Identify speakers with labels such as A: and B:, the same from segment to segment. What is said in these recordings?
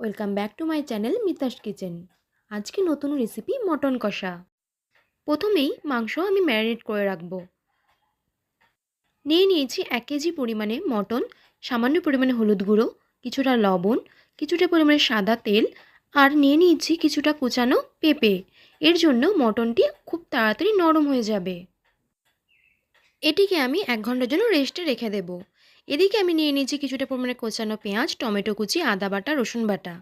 A: Welcome back to my channel Mita's kitchen আজকে নতুন recipe mutton কষা। প্রথমেই মাংস আমি ম্যারিনেট করে রাখব। নিয়ে নিয়েছি এক কেজি পরিমাণে মটন সামান্য পরিমাণে হলুদ গুঁড়ো, কিছুটা লবণ, কিছুটা পরিমাণে সাদা তেল, আর নিয়ে নিয়েছি কিছুটা কুচানো পেঁপে। এর জন্য মটনটি খুব তাড়াতাড়ি নরম হয়ে যাবে। এটিকে আমি এক ঘণ্টার জন্য রেস্টে রেখে দেবো। এদিকে আমি নিয়ে নিয়েছি কিছুটা পরিমাণে কোচানো পেঁয়াজ, টমেটো কুচি, আদা বাটা, রসুন বাটা।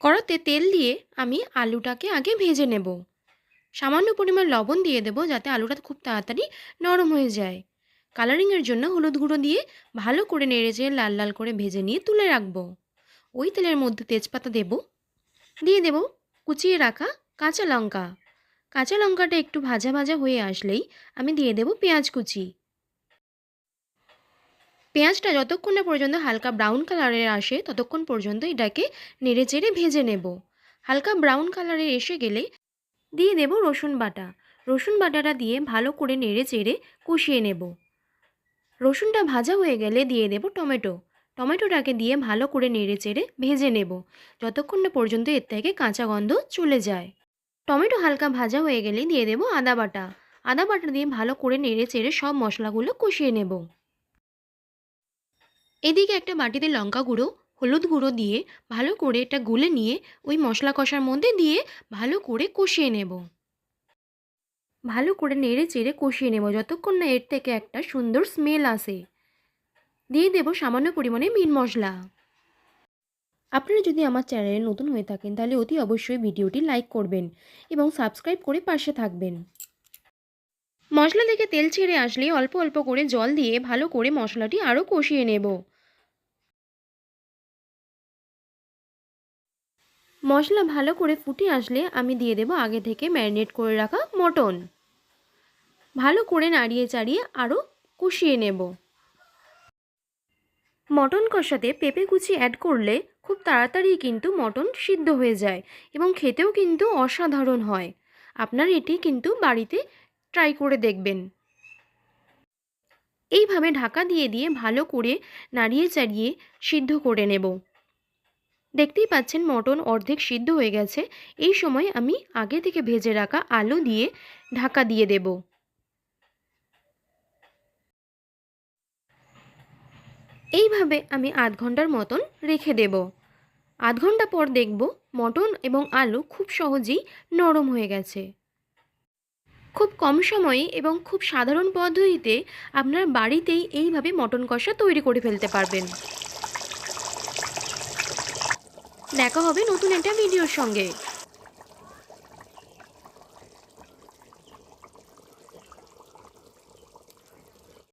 A: কড়াতে তেল দিয়ে আমি আলুটাকে আগে ভেজে নেব। সামান্য পরিমাণ লবণ দিয়ে দেব যাতে আলুটা খুব তাড়াতাড়ি নরম হয়ে যায়। কালারিংয়ের জন্য হলুদ গুঁড়ো দিয়ে ভালো করে নেড়ে চেড়ে লাল লাল করে ভেজে নিয়ে তুলে রাখব। ওই তেলের মধ্যে তেজপাতা দেব। দিয়ে দেব কুচিয়ে রাখা কাঁচা লঙ্কা। কাঁচা লঙ্কাটা একটু ভাজা ভাজা হয়ে আসলেই আমি দিয়ে দেব পেঁয়াজ কুচি। পেঁয়াজটা যতক্ষণ না পর্যন্ত হালকা ব্রাউন কালারের আসে, ততক্ষণ পর্যন্ত এটাকে নেড়ে চেড়ে ভেজে নেব। হালকা ব্রাউন কালারের এসে গেলে দিয়ে দেব রসুন বাটা। রসুন বাটাটা দিয়ে ভালো করে নেড়ে চেড়ে কষিয়ে নেব। রসুনটা ভাজা হয়ে গেলে দিয়ে দেব টমেটো। টমেটোটাকে দিয়ে ভালো করে নেড়ে চেড়ে ভেজে নেব, যতক্ষণ না পর্যন্ত এর থেকে কাঁচা গন্ধ চলে যায়। টমেটো হালকা ভাজা হয়ে গেলে দিয়ে দেব আদা বাটা। আদা বাটা দিয়ে ভালো করে নেড়ে চেড়ে সব মশলাগুলো কষিয়ে নেব। এদিকে একটা বাটিতে লঙ্কা গুঁড়ো, হলুদ গুঁড়ো দিয়ে ভালো করে এটা গুলে নিয়ে ওই মশলা কষার মধ্যে দিয়ে ভালো করে কষিয়ে নেব। ভালো করে নেড়ে চেড়ে কষিয়ে নেব যতক্ষণ না এর থেকে একটা সুন্দর স্মেল আসে। দিয়ে দেব সামান্য পরিমাণে মিট মশলা। আপনারা যদি আমার চ্যানেলে নতুন হয়ে থাকেন তাহলে অতি অবশ্যই ভিডিওটি লাইক করবেন এবং সাবস্ক্রাইব করে পাশে থাকবেন। মশলা থেকে তেল ছেড়ে আসলে অল্প অল্প করে জল দিয়ে ভালো করে মশলাটি আরও কষিয়ে নেব। মশলা ভালো করে ফুটে আসলে আমি দিয়ে দেব আগে থেকে ম্যারিনেট করে রাখা মটন। ভালো করে নাড়িয়ে চাড়িয়ে আরও কষিয়ে নেব। মটন কষাতে পেঁপে কুচি অ্যাড করলে খুব তাড়াতাড়ি কিন্তু মটন সিদ্ধ হয়ে যায় এবং খেতেও কিন্তু অসাধারণ হয়। আপনার এটি কিন্তু বাড়িতে ট্রাই করে দেখবেন। এইভাবে ঢাকা দিয়ে দিয়ে ভালো করে নাড়িয়ে চাড়িয়ে সিদ্ধ করে নেব। দেখতেই পাচ্ছেন মটন অর্ধেক সিদ্ধ হয়ে গেছে। এই সময় আমি আগে থেকে ভেজে রাখা আলু দিয়ে ঢাকা দিয়ে দেব। এইভাবে আমি আধ ঘণ্টার মতন রেখে দেব। আধ ঘণ্টা পর দেখব মটন এবং আলু খুব সহজেই নরম হয়ে গেছে। খুব কম সময়ে এবং খুব সাধারণ পদ্ধতিতে আপনার বাড়িতেই এইভাবে মটন কষা তৈরি করে ফেলতে পারবেন। দেখা হবে নতুন একটা ভিডিওর সঙ্গে।